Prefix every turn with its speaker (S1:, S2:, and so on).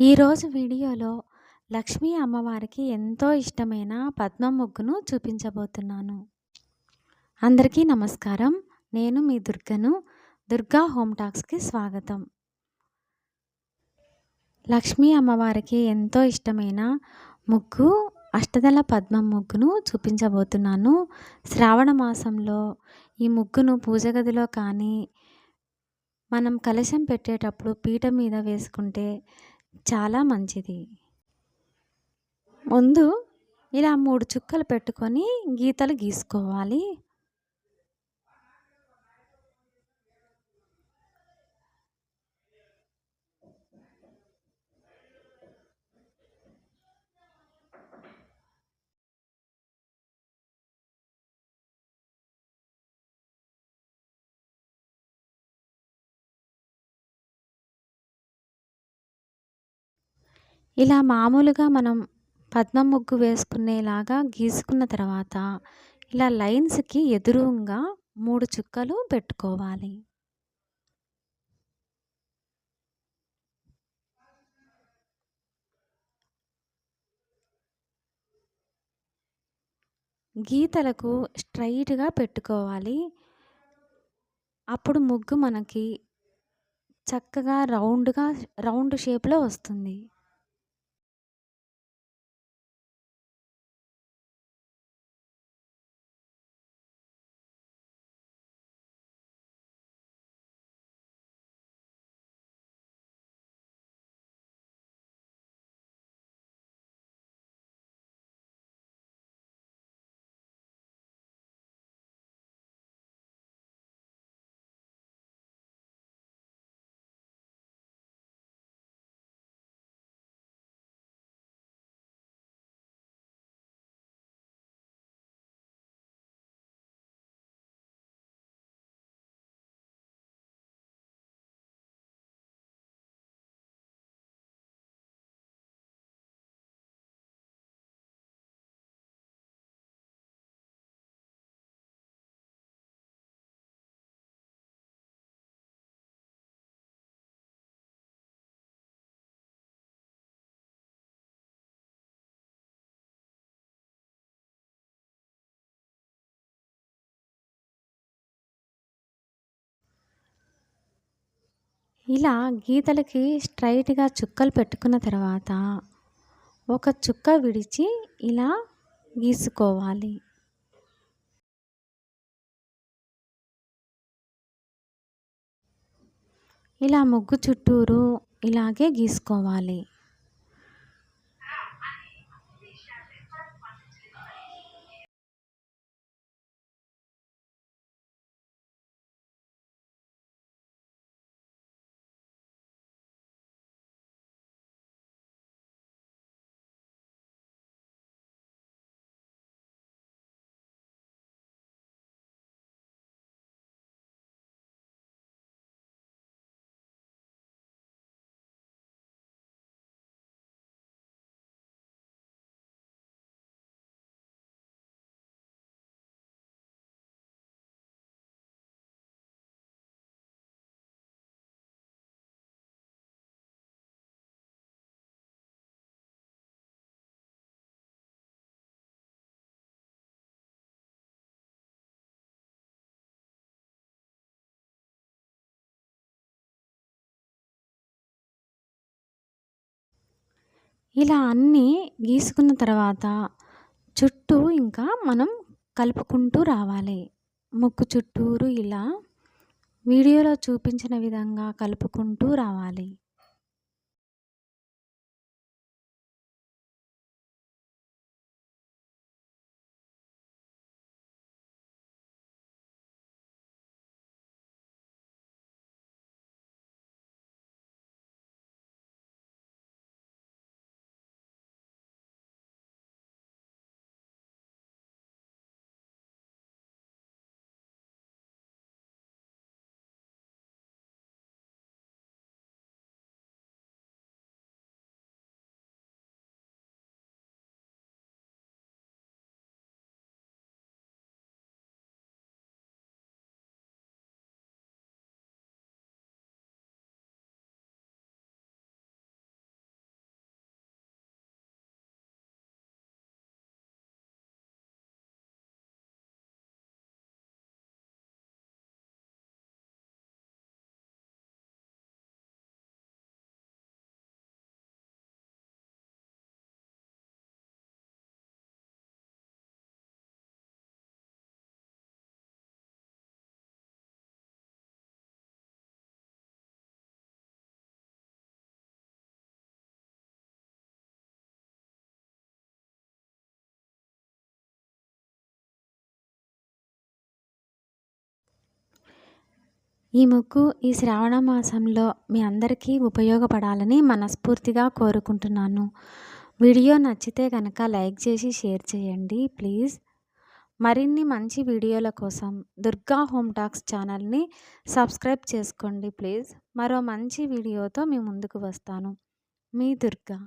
S1: ఈరోజు వీడియోలో లక్ష్మీ అమ్మవారికి ఎంతో ఇష్టమైన పద్మం ముగ్గును చూపించబోతున్నాను. అందరికీ నమస్కారం. నేను మీ దుర్గను దుర్గా హోమ్ టాక్స్కి స్వాగతం. లక్ష్మీ అమ్మవారికి ఎంతో ఇష్టమైన ముగ్గు అష్టదళ పద్మం ముగ్గును చూపించబోతున్నాను. శ్రావణ మాసంలో ఈ ముగ్గును పూజ గదిలో కానీ మనం కలశం పెట్టేటప్పుడు పీట మీద వేసుకుంటే చాలా మంచిది. ముందు ఇలా మూడు చుక్కలు పెట్టుకొని గీతలు గీసుకోవాలి. ఇలా మామూలుగా మనం పద్మం ముగ్గు వేసుకునేలాగా గీసుకున్న తర్వాత ఇలా లైన్స్కి ఎదురుగా మూడు చుక్కలు పెట్టుకోవాలి. గీతలకు స్ట్రైట్గా పెట్టుకోవాలి. అప్పుడు ముగ్గు మనకి చక్కగా రౌండ్గా రౌండ్ షేప్లో వస్తుంది. ఇలా గీతలకి స్ట్రైట్గా చుక్కలు పెట్టుకున్న తర్వాత ఒక చుక్క విడిచి ఇలా గీసుకోవాలి. ఇలా ముగ్గు చుట్టూరు ఇలాగే గీసుకోవాలి. ఇలా అన్నీ గీసుకున్న తర్వాత చుట్టూ ఇంకా మనం కలుపుకుంటూ రావాలి. ముక్కు చుట్టూరు ఇలా వీడియోలో చూపించిన విధంగా కలుపుకుంటూ రావాలి. ఈ ముగ్గు ఈ శ్రావణ మాసంలో మీ అందరికీ ఉపయోగపడాలని మనస్ఫూర్తిగా కోరుకుంటున్నాను. వీడియో నచ్చితే కనుక లైక్ చేసి షేర్ చేయండి ప్లీజ్. మరిన్ని మంచి వీడియోల కోసం దుర్గా హోమ్ టాక్స్ ఛానల్ని సబ్స్క్రైబ్ చేసుకోండి ప్లీజ్. మరో మంచి వీడియోతో మీ ముందుకు వస్తాను. మీ దుర్గా.